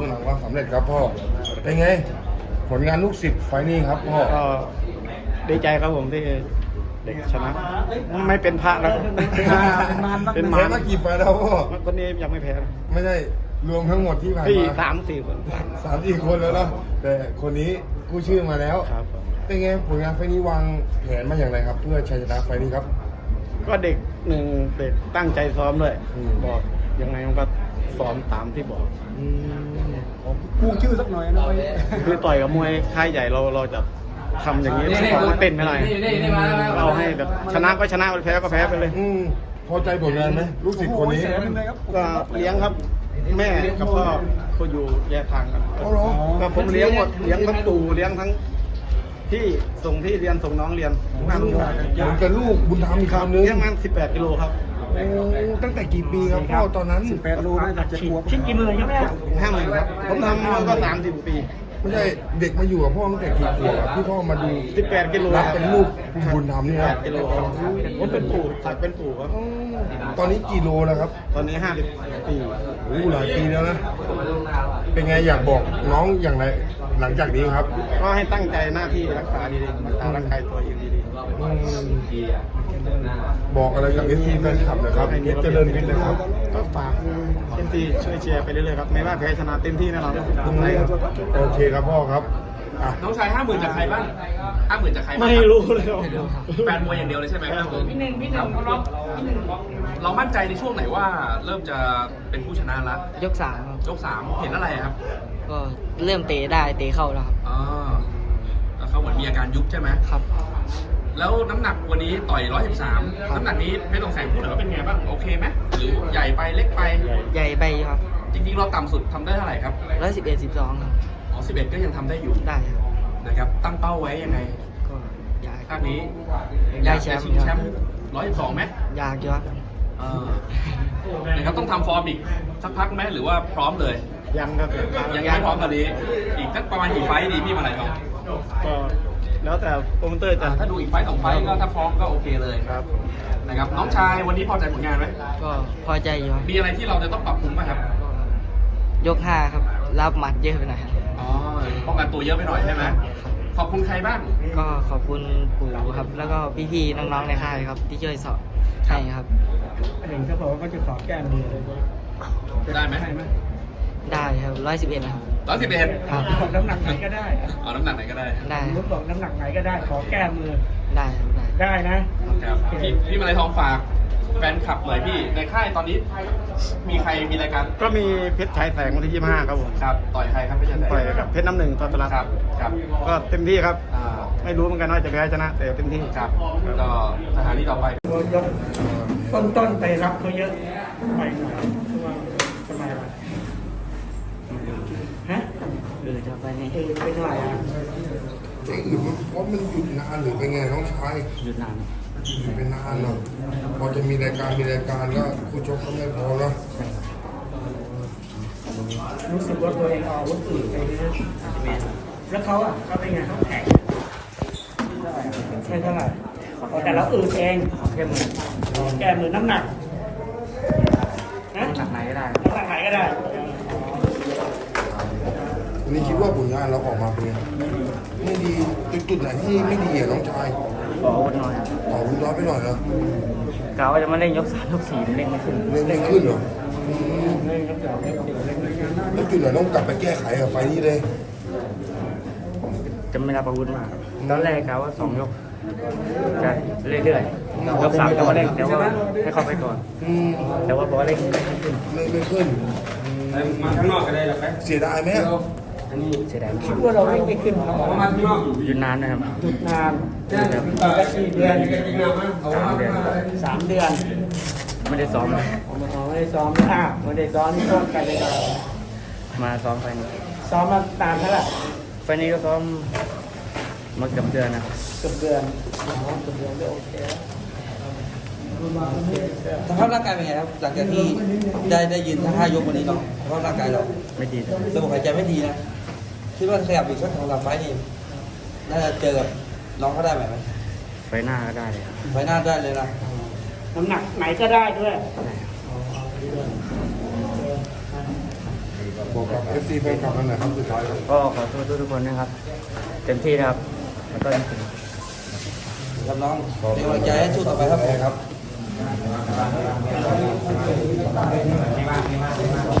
บื้องหลังความสำเร็จครับพ่อ เป็นไง ผลงานลูกศิษย์ไฟล์นี้ครับพ่อ ก็ดีใจครับผมที่เด็กชนะ ไม่เป็นพระแล้วเป็นมาแพ้นมากี่ไฟล์แล้วพ่อ คนนี้ยังไม่แพ้ไม่ได้รวมทั้งหมดที่ผ่านพี่มาสามสี่คนสามสี่คนแล้วเนาะแต่คนนี้กู้ชื่อมาแล้วครับผมเป็นไงผลงานไฟล์นี้วางแผนมาอย่างไรครับ เพื่อชัยชนะไฟล์นี้ครับ ก็เด็กหนึ่งเด็กตั้งใจซ้อมด้วยอืม บอกยังไงมันก็ซ้อมตามที่บอก อืม กู้ชื่อสักหน่อยนะคือต่อยกับมวยค่ายใหญ่เราเราจะทำอย่างนี้มันเต้นไม่ได้เราให้แบบชนะก็ชนะแพ้ก็แพ้ไปเลยอืมพอใจผลงานไหมลูกศิษย์คนนี้ก็เลี้ยงครับ แม่กับพ่อเขาอยู่แยกทางกันเอาเหรอก็ผมเลี้ยงหมดเลี้ยงทั้งปู่เลี้ยงทั้งพี่ส่งพี่เรียนส่งน้องเรียนนั่งเหมือนกับลูกบุญธรรมอีกคำนึงเลี้ยงมัน18กิโลครับโอ้ ตั้งแต่กี่ปีครับพ่อตอนนั้นแปดโลน่าจะบวกชิ้นกินเลยใช่ไหมห้าหมื่นครับ ผมทำมาก็ 30 ปี ไม่ใช่เด็กมาอยู่กับพ่อตั้งแต่กี่ขวบอะที่พ่อมาดู18กิโลรับเป็นลูกบุญธรรมนี่นะ8กิโลครับผมเป็นปู่สักเป็นปู่ครับ อืมตอนนี้กี่โลแล้วครับตอนนี้50ปีโอ้หลายปีแล้วนะเป็นไงอยากบอกน้องอย่างไรหลังจากนี้ครับก็ให้ตั้งใจหน้าที่รักษาดีๆรักษาร่างกายตัวเองดีอืมบอกอะไรกับเอฟซีแฟนคลับนะครับเพชรเจริญวิทย์นะครับ ๆก็ฝากเอ็นซีช่วยเชียร์ไปเรื่อยๆครับไม่ว่าแพ้ชนะเต็มที่แน่นอนใช่ครับ โอเคครับพ่อครับอะน้องชายห้าหมื่นจากใครบ้างห้าหมื่นจากใครบ้างไม่รู้เลยครับแฟนมวยอย่างเดียวเลยใช่ไหมครับผมพี่หนึ่งพี่หนึ่งเขาล็อกพี่หนึ่งล็อกเรามั่นใจในช่วงไหนว่า เริ่มจะเป็นผู้ชนะละยกสามครับยกสามเห็นอะไรครับ ก็เริ่มเตะได้เตะเข้าแล้วครับอ่าแล้วเขาเหมือนมีอาการยุบใช่ไหมครับแล้วน้ำหนักวันนี้ต่อย 113 น้ำหนักนี้เพชรตองแสงพูดหน่อยว่าเป็นไงบ้าง โอเคไหมหรือใหญ่ไปเล็กไป ใหญ่ไปครับ จริงๆ เราต่ำสุดทำได้เท่าไหร่ครับร้อยสิบเอ็ดสิบสองครับอ๋อ 11 ก็ยังทำได้อยู่ได้ครับนะครับ ตั้งเป้าไว้ยังไงก็อยากภาคนี้ได้อยากแชจะมป์ชิงแชมป์112ไหมอยากยอดเออนะครับต้องทำฟอร์มอีกสักพักไหมหรือว่าพร้อมเลย ยังครับยังไม่พร้อมตอนนี้อีกสักประมาณกี่ไฟต์ดีพี่มาลัยทองก็แล้วแต่โปรโมเตอร์จะถ้าดูอีกไฟต์สองไฟต์ก็ถ้าพร้อมก็โอเคเลยครับนะครับน้องชายวันนี้พอใจผลงานไหมก็พอใจอยู่ครับมีอะไรที่เราจะต้องปรับปรุงไหมครับก็ยกห้าครับรับหมัดเยอะไปหน่อยครับ อ๋อป้องกันตัวเยอะไปหน่อยใช่ไหมขอบคุณใครบ้าง ก็ขอบคุณปู่ครับ แล้วก็พี่ๆน้องๆในค่ายครับ ที่ช่วยสอนให้ครับเห็นเขาบอกว่าเขาจะขอแก้มือเลยได้ไหมได้ครับร้อยสิบเอ็ดนะครับร้อยสิบเอ็ดครับบอกน้ำหนักไหนก็ได้เอาน้ำหนักไหนก็ได้ได้สมมติบอกน้ำหนักไหนก็ได้ ขอแก้มือได้ครับได้ได้นะ ครับพี่พี่มาลัยทองฝาก แฟนคลับหน่อยพี่ในค่ายตอนนี้ มีใครมีรายการก็มีเพชรชายแสงวันที่ 25 ครับผมครับต่อยใครครับพี่ชัยต่อยกับเพชรน้ำหนึ่งตอนตลาดครับครับก็เต็มที่ครับอ่าไม่รู้เหมือนกันว่าจะแพ้ชนะ แต่เต็มที่ครับก็สถานีต่อไปยกต้นต้นๆไปรับเขาเยอะไปหน่อยเพราะว่าทำไมล่ะฮะเออจะไปนี่เออไปเท่าไหร่อะไอ้อื่นมันเพราะมันหยุดนานหรือเป็นไงน้องชายหยุดนาน หยุดเป็นนานเนาะพอจะมีรายการมีรายการก็คู่ชกก็ไม่พอเนาะรู้สึกว่าตัวเองเอาอาวุธอื่นไปเยอะแล้วเขาอะเขาเป็นไงเขาแข็งใช่เท่าไหร่อ๋อแต่เราอื่นเองแค่มือแก้มือน้ำหนักนะหนักไหนก็ได้น้ำหนักไหนก็ได้ วันนี้คิดว่าผลงานเราออกมาเป็นไงไม่ดีจุดจุดไหนที่ไม่ดีอะน้องชายขออาวุธหน่อยครับต่อรุนร้อนไปหน่อยนะกะว่าจะมาเล่นยกสามยกสี่เล่นไม่ขึ้นเล่นไม่ขึ้นเหรออืมแล้วจุดไหนต้องกลับไปแก้ไขกับไฟล์นี้เลย จะไม่รับอาวุธมากตอนแรกกะว่าสองยกจะเรื่อยๆยกสามจะมาเล่นแต่ว่าให้เข้าไปก่อน อืมแต่ว่าบอกว่าเล่นไม่ขึ้น เล่นไม่ขึ้นมาข้างนอกก็ได้หรอไหมเสียดายไหมอะ เสียดายคิดว่าเราไม่ขึ้นครับหยุดนานนะครับหยุดนานก็สี่เดือนสามเดือนสามเดือน ไม่ได้ซ้อมผมไม่ได้ซ้อมไม่อ้าวไม่ได้ซ้อมที่ต้นกันเลยนะมาซ้อมไฟนี้ซ้อมมานานเท่าไหร่ไฟนี้ก็ซ้อมมาเกือบเดือนนะเกือบเดือนอ๋อเกือบเดือนก็โอเคแล้วสภาพร่างกายเป็นไงครับหลังจากที่ได้ได้ยืนทั้งห้ายกวันนี้เนาะสภาพร่างกายเราไม่ดีเลยระบบหายใจไม่ดีนะ คิดว่าขยับอีกสักสองสามไฟล์นี่น่าจะเจอกับน้องเขาได้ไหมไหมไฟหน้าก็ได้เลยครับไฟล์หน้าได้เลยนะน้ำหนักไหนก็ได้ด้วยได้ครับวบอกกับเอฟซีแฟนคลับนั่นแหละครับสุดท้ายครับก็ขอโทษทุกๆคนนะครับ เต็มที่นะครับแล้วก็จริงครับน้องเป็นกำลังใจให้สู้ต่อไปครับผมครับ